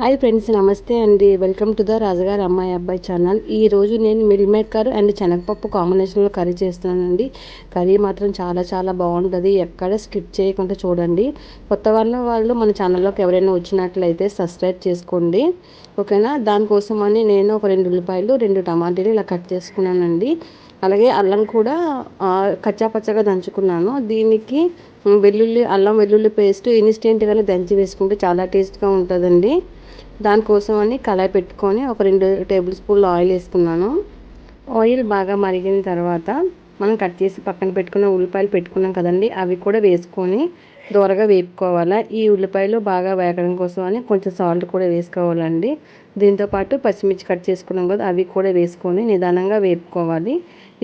Hi friends నమస్తే అండి. Welcome to the రాజుగారి అమ్మాయి అబ్బాయి ఛానల్. ఈరోజు నేను మిల్ మేకర్ అండ్ శనగపప్పు కాంబినేషన్లో కర్రీ చేస్తున్నానండి. కర్రీ మాత్రం చాలా చాలా బాగుంటుంది. ఎక్కడ స్కిప్ చేయకుండా చూడండి. కొత్త వాళ్ళ వాళ్ళు మన ఛానల్లోకి ఎవరైనా వచ్చినట్లయితే సబ్స్క్రైబ్ చేసుకోండి. ఓకేనా? దానికోసం అని నేను ఒక రెండు ఉల్లిపాయలు రెండు టమాటీలు ఇలా కట్ చేసుకున్నానండి. అలాగే అల్లం కూడా కచ్చా పచ్చగా దంచుకున్నాను. దీనికి వెల్లుల్లి అల్లం వెల్లుల్లి పేస్ట్ ఇన్స్టెంట్గానే దంచి వేసుకుంటే చాలా టేస్ట్గా ఉంటుందండి. దానికోసం అని కళాయి పెట్టుకొని ఒక రెండు టేబుల్ స్పూన్లు ఆయిల్ వేసుకున్నాను. ఆయిల్ బాగా మరిగిన తర్వాత మనం కట్ చేసి పక్కన పెట్టుకున్న ఉల్లిపాయలు పెట్టుకున్నాం కదండి అవి కూడా వేసుకొని దూరగా వేపుకోవాలి. ఈ ఉల్లిపాయలు బాగా వేగడం కోసం అని కొంచెం సాల్ట్ కూడా వేసుకోవాలండి. దీంతోపాటు పచ్చిమిర్చి కట్ చేసుకున్నాం కదా అవి కూడా వేసుకొని నిదానంగా వేపుకోవాలి.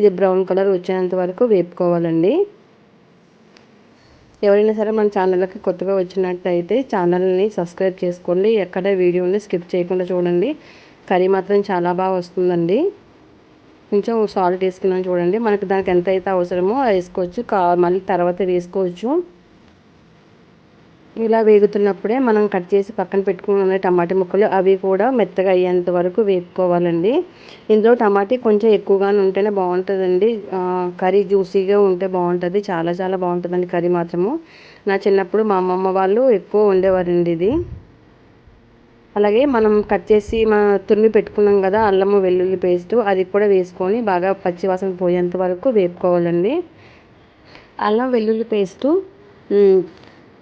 ఇది బ్రౌన్ కలర్ వచ్చేంత వరకు వేపుకోవాలండి. ఎవరైనా సరే మన ఛానల్కి కొత్తగా వచ్చినట్టయితే ఛానల్ని సబ్స్క్రైబ్ చేసుకోండి. ఎక్కడ వీడియోని స్కిప్ చేయకుండా చూడండి. కర్రీ మాత్రం చాలా బాగా వస్తుందండి. కొంచెం సాల్ట్ వేసుకున్నాను చూడండి. మనకు దానికి ఎంత అయితే అవసరమో వేసుకోవచ్చు. కా మళ్ళీ తర్వాత వేసుకోవచ్చు. ఇలా వేగుతున్నప్పుడే మనం కట్ చేసి పక్కన పెట్టుకున్న టమాటా ముక్కలు అవి కూడా మెత్తగా అయ్యేంత వరకు వేపుకోవాలండి. ఇందులో టమాటా కొంచెం ఎక్కువగానే ఉంటేనే బాగుంటుందండి. కర్రీ జ్యూసీగా ఉంటే బాగుంటుంది. చాలా చాలా బాగుంటుందండి కర్రీ మాత్రము. నా చిన్నప్పుడు మా అమ్మమ్మ వాళ్ళు ఎక్కువ ఉండేవారండి ఇది. అలాగే మనం కట్ చేసి మన తురిమి పెట్టుకున్నాం కదా అల్లము వెల్లుల్లి పేస్ట్ అది కూడా వేసుకొని బాగా పచ్చివాసన పోయేంత వరకు వేపుకోవాలండి. అల్లం వెల్లుల్లి పేస్టు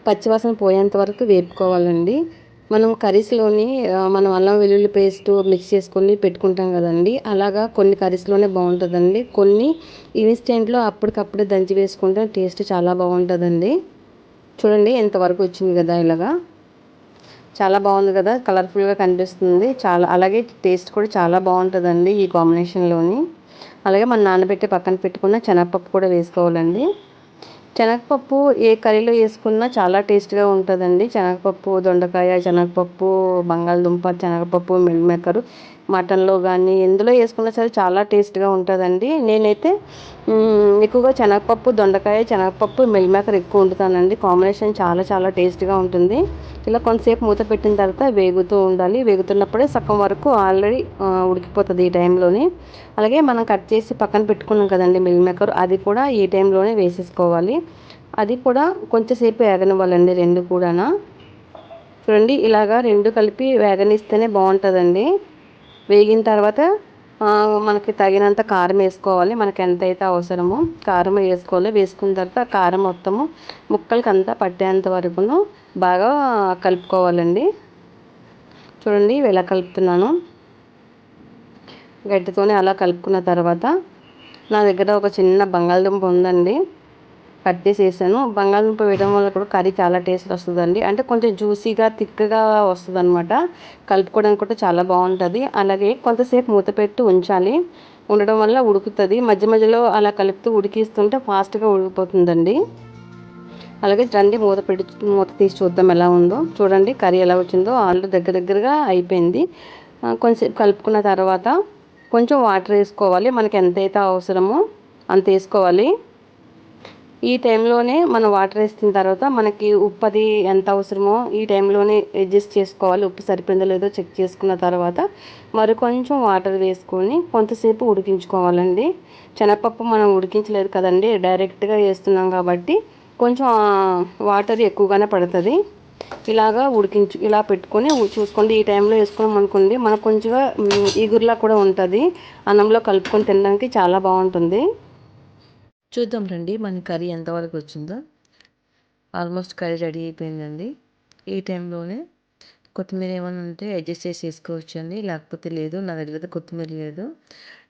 పచ్చివాసన పోయేంత వరకు వేపుకోవాలండి. మనం కర్రీస్లోని మనం అల్లం వెల్లుల్లి పేస్ట్ మిక్స్ చేసుకొని పెట్టుకుంటాం కదండి. అలాగా కొన్ని కర్రీస్లోనే బాగుంటుందండి. కొన్ని ఇన్స్టెంట్లో అప్పటికప్పుడే దంచి వేసుకుంటే టేస్ట్ చాలా బాగుంటుందండి. చూడండి ఎంతవరకు వచ్చింది కదా ఇలాగా. చాలా బాగుంది కదా కలర్ఫుల్గా కనిపిస్తుంది. చాలా అలాగే టేస్ట్ కూడా చాలా బాగుంటుందండి ఈ కాంబినేషన్లోని. అలాగే మన నానబెట్టి పక్కన పెట్టుకున్న శనగపప్పు కూడా వేసుకోవాలండి. శనగపప్పు ఏ కర్రీలో వేసుకున్నా చాలా టేస్ట్గా ఉంటుందండి. శనగపప్పు దొండకాయ శనగపప్పు బంగాళదుంప శనగపప్పు మిల్ మేకరు మటన్లో కానీ ఎందులో వేసుకున్నా సరే చాలా టేస్ట్గా ఉంటుందండి. నేనైతే ఎక్కువగా శనగపప్పు దొండకాయ శనగపప్పు మిల్ మేకర్ ఎక్కువ వండుతానండి. కాంబినేషన్ చాలా చాలా టేస్ట్గా ఉంటుంది. ఇలా కొంతసేపు మూత పెట్టిన తర్వాత వేగుతూ ఉండాలి. వేగుతున్నప్పుడే సగం వరకు ఆల్రెడీ ఉడికిపోతుంది ఈ టైంలోనే. అలాగే మనం కట్ చేసి పక్కన పెట్టుకున్నాం కదండి మిల్ మేకర్ అది కూడా ఈ టైంలోనే వేసేసుకోవాలి. అది కూడా కొంచెంసేపు వేగనివ్వాలండి రెండు కూడా చూడండి ఇలాగా రెండు కలిపి వేగనిస్తేనే బాగుంటుందండి. వేగిన తర్వాత మనకి తగినంత కారం వేసుకోవాలి. మనకి ఎంతైతే అవసరమో కారం వేసుకోవాలి. వేసుకున్న తర్వాత కారం మొత్తము ముక్కలకి అంతా పట్టేంత వరకును బాగా కలుపుకోవాలండి. చూడండి ఇలా కలుపుతున్నాను. గడ్డితోనే అలా కలుపుకున్న తర్వాత నా దగ్గర ఒక చిన్న బంగాళదుంప ఉందండి. కట్ వేసాను బంగాళదుంప వేయడం వల్ల కూడా కర్రీ చాలా టేస్ట్ వస్తుందండి. అంటే కొంచెం జ్యూసీగా థిక్గా వస్తుంది అనమాట కలుపుకోవడానికి కూడా చాలా బాగుంటుంది. అలాగే కొంతసేపు మూత పెట్టి ఉంచాలి. ఉండడం వల్ల ఉడుకుతుంది. మధ్య మధ్యలో అలా కలుపుతూ ఉడికిస్తుంటే ఫాస్ట్గా ఉడికిపోతుందండి. అలాగే రండి మూత పెట్టి మూత తీసి చూద్దాం ఎలా ఉందో. చూడండి కర్రీ ఎలా వచ్చిందో. ఆల్రెడీ దగ్గర దగ్గరగా అయిపోయింది. కొంచెం కలుపుకున్న తర్వాత కొంచెం వాటర్ వేసుకోవాలి. మనకి ఎంతైతే అవసరమో అంత వేసుకోవాలి. ఈ టైంలోనే మనం వాటర్ వేసిన తర్వాత మనకి ఉప్పు అది ఎంత అవసరమో ఈ టైంలోనే అడ్జస్ట్ చేసుకోవాలి. ఉప్పు సరిపోయిందో లేదో చెక్ చేసుకున్న తర్వాత మరి కొంచెం వాటర్ వేసుకొని కొంతసేపు ఉడికించుకోవాలండి. శనగపప్పు మనం ఉడికించలేదు కదండి డైరెక్ట్గా వేస్తున్నాం కాబట్టి కొంచెం వాటర్ ఎక్కువగానే పడుతుంది. ఇలాగా ఉడికించు ఇలా పెట్టుకొని చూసుకోండి. ఈ టైంలో వేసుకున్నాం అనుకోండి మనకు కొంచెంగా ఈగురులా కూడా ఉంటుంది. అన్నంలో కలుపుకొని తినడానికి చాలా బాగుంటుంది. చూద్దాం రండి మన కర్రీ ఎంతవరకు వచ్చిందో. ఆల్మోస్ట్ కర్రీ రెడీ అయిపోయిందండి. ఈ టైంలోనే కొత్తిమీర ఏమైనా ఉంటే అడ్జస్ట్ చేసి వేసుకోవచ్చు అండి లేకపోతే లేదు నా దగ్గర కొత్తిమీర లేదు.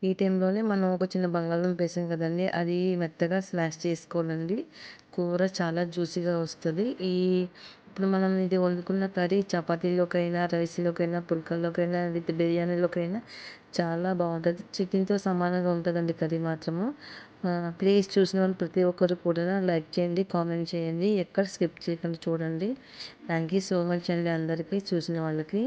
ఈ టైంలోనే మనం ఒక చిన్న బంగాళం వేసాం కదండి అది మెత్తగా స్మాష్ చేసుకోవాలండి. కూర చాలా జ్యూసీగా వస్తుంది. ఈ ఇప్పుడు మనం ఇది వండుకున్న కర్రీ చపాతీలోకైనా రైస్లోకైనా పుల్కల్లోకైనా విత్ బిర్యానీలోకైనా చాలా బాగుంటుంది. చికెన్తో సమానంగా ఉంటుందండి కర్రీ మాత్రము. ప్లీజ్ చూసిన వాళ్ళు ప్రతి ఒక్కరు కూడా లైక్ చేయండి కామెంట్ చేయండి. ఎక్కడ స్కిప్ చేయకుండా చూడండి. థ్యాంక్ యూ సో మచ్ అండి అందరికీ చూసిన వాళ్ళకి.